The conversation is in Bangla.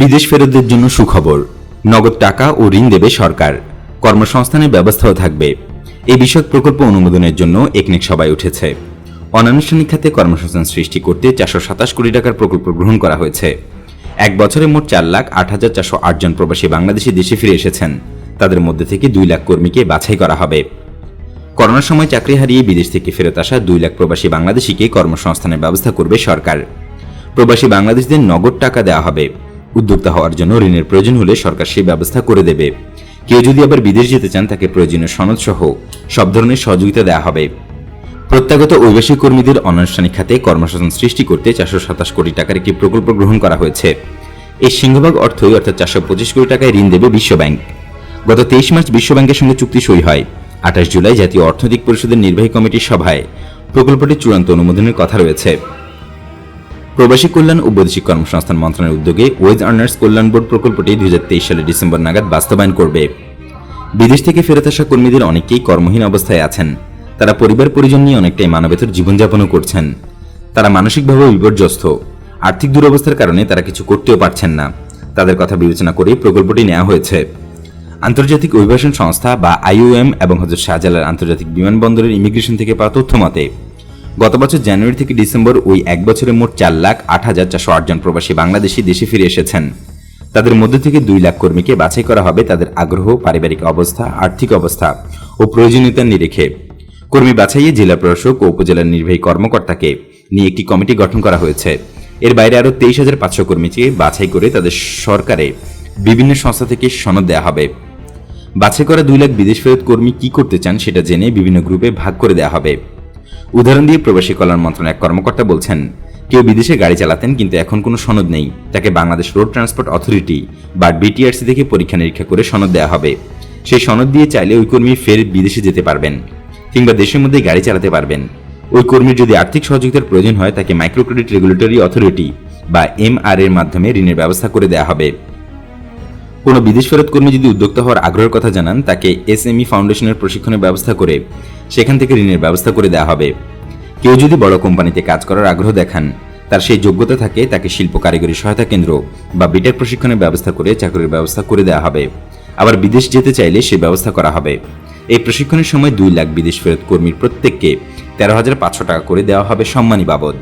বিদেশ ফেরতদের জন্য সুখবর। নগদ টাকা ও ঋণ দেবে সরকার। কর্মসংস্থানের ব্যবস্থাও থাকবে। এই বিষয়ক প্রকল্প অনুমোদনের জন্য একনেক সভায় উঠেছে। অনানুষ্ঠানিক খাতে কর্মসংস্থান সৃষ্টি করতে চারশো সাতাশ কোটি টাকার প্রকল্প গ্রহণ করা হয়েছে। এক বছরে মোট চার লাখ আট হাজার চারশো আট জন প্রবাসী বাংলাদেশি দেশে ফিরে এসেছেন। তাদের মধ্যে থেকে দুই লাখ কর্মীকে বাছাই করা হবে। করোনার সময় চাকরি হারিয়ে বিদেশ থেকে ফেরত আসা দুই লাখ প্রবাসী বাংলাদেশিকে কর্মসংস্থানের ব্যবস্থা করবে সরকার। প্রবাসী বাংলাদেশিদের নগদ টাকা দেওয়া হবে। উদ্যোক্তা হওয়ার জন্য ঋণের প্রয়োজন হলে সরকার সেই ব্যবস্থা করে দেবে। কেউ যদি আবার বিদেশ যেতে চান, তাকে প্রয়োজনীয় সনদ সহ সব ধরনের সহযোগিতা দেওয়া হবে। প্রত্যাগত অভিবাসী কর্মীদের অনানুষ্ঠানিক খাতে কর্মসংস্থান সৃষ্টি করতে চারশো সাতাশ কোটি টাকার একটি প্রকল্প গ্রহণ করা হয়েছে। এই সিংহভাগ অর্থই অর্থাৎ চারশো পঁচিশ কোটি টাকায় ঋণ দেবে বিশ্বব্যাংক। গত তেইশ মার্চ বিশ্বব্যাংকের সঙ্গে চুক্তি সই হয়। আঠাশ জুলাই জাতীয় অর্থনৈতিক পরিষদের নির্বাহী কমিটির সভায় প্রকল্পটির চূড়ান্ত অনুমোদনের কথা রয়েছে। প্রবাসী কল্যাণ ও বৈদেশিক কর্মসংস্থান মন্ত্রণালয়ের উদ্যোগে ওয়েজ আর্নার্স কল্যাণ বোর্ড প্রকল্পটি দুই সালের ডিসেম্বর নাগাদ বাস্তবায়ন করবে। বিদেশ থেকে ফেরত আসা কর্মীদের অনেকেই কর্মহীন অবস্থায় আছেন। তারা পরিবার পরিজন নিয়ে অনেকটাই মানবেতর জীবনযাপনও করছেন। তারা মানসিকভাবে বিপর্যস্ত। আর্থিক দুরবস্থার কারণে তারা কিছু করতেও পারছেন না। তাদের কথা বিবেচনা করে প্রকল্পটি নেওয়া হয়েছে। আন্তর্জাতিক অভিবাসন সংস্থা বা আইওএম এবং হজরত শাহজালাল আন্তর্জাতিক বিমানবন্দরের ইমিগ্রেশন থেকে পাওয়া তথ্য মতে গত বছর জানুয়ারি থেকে ডিসেম্বর ওই এক বছরে মোট চার লাখ আট হাজার চারশো আটজন প্রবাসী বাংলাদেশি দেশে ফিরে এসেছেন। তাদের মধ্যে থেকে দুই লাখ কর্মীকে বাছাই করা হবে তাদের আগ্রহ, পারিবারিক অবস্থা, আর্থিক অবস্থা ও প্রয়োজনীয়তার নিরিখে। কর্মী বাছাইয়ে জেলা প্রশাসক ও উপজেলার নির্বাহী কর্মকর্তাকে নিয়ে একটি কমিটি গঠন করা হয়েছে। এর বাইরে আরও তেইশ হাজার পাঁচশো কর্মীকে বাছাই করে তাদের সরকারে বিভিন্ন সংস্থা থেকে সনদ দেওয়া হবে। বাছাই করা দুই লাখ বিদেশ ফেরত কর্মী কি করতে চান সেটা জেনে বিভিন্ন গ্রুপে ভাগ করে দেওয়া হবে। উদাহরণ দিয়ে প্রবাসী কল্যাণ মন্ত্রণালয়ের কর্মকর্তা বলছেন, কেউ বিদেশে গাড়ি চালাতেন, কিন্তু এখন কোনো সনদ নেই। তাকে বাংলাদেশ রোড ট্রান্সপোর্ট অথরিটি বা বিটিআরসি থেকে পরীক্ষা নিরীক্ষা করে সনদ দেওয়া হবে। সেই সনদ দিয়ে চাইলে ওই কর্মী ফের বিদেশে যেতে পারবেন কিংবা দেশের মধ্যে গাড়ি চালাতে পারবেন। ওই কর্মীর যদি আর্থিক সহযোগিতার প্রয়োজন হয়, তাকে মাইক্রো ক্রেডিট রেগুলেটরি অথরিটি বা এমআর এর মাধ্যমে ঋণের ব্যবস্থা করে দেওয়া হবে। কোনো বিদেশ ফেরত কর্মী যদি উদ্যোক্তা হওয়ার আগ্রহের কথা জানান, তাকে এস এম এসএমই ফাউন্ডেশনের প্রশিক্ষণের ব্যবস্থা করে সেখান থেকে ঋণের ব্যবস্থা করে দেওয়া হবে। কেউ যদি বড় কোম্পানিতে কাজ করার আগ্রহ দেখান, তার সেই যোগ্যতা থাকে তাকে শিল্প কারিগরি সহায়তা কেন্দ্র বা বিটেক প্রশিক্ষণের ব্যবস্থা করে চাকরির ব্যবস্থা করে দেওয়া হবে। আবার বিদেশ যেতে চাইলে সে ব্যবস্থা করা হবে। এই প্রশিক্ষণের সময় দুই লাখ বিদেশ ফেরত কর্মীর প্রত্যেককে তেরো হাজার পাঁচশো টাকা করে দেওয়া হবে সম্মানী বাবদ।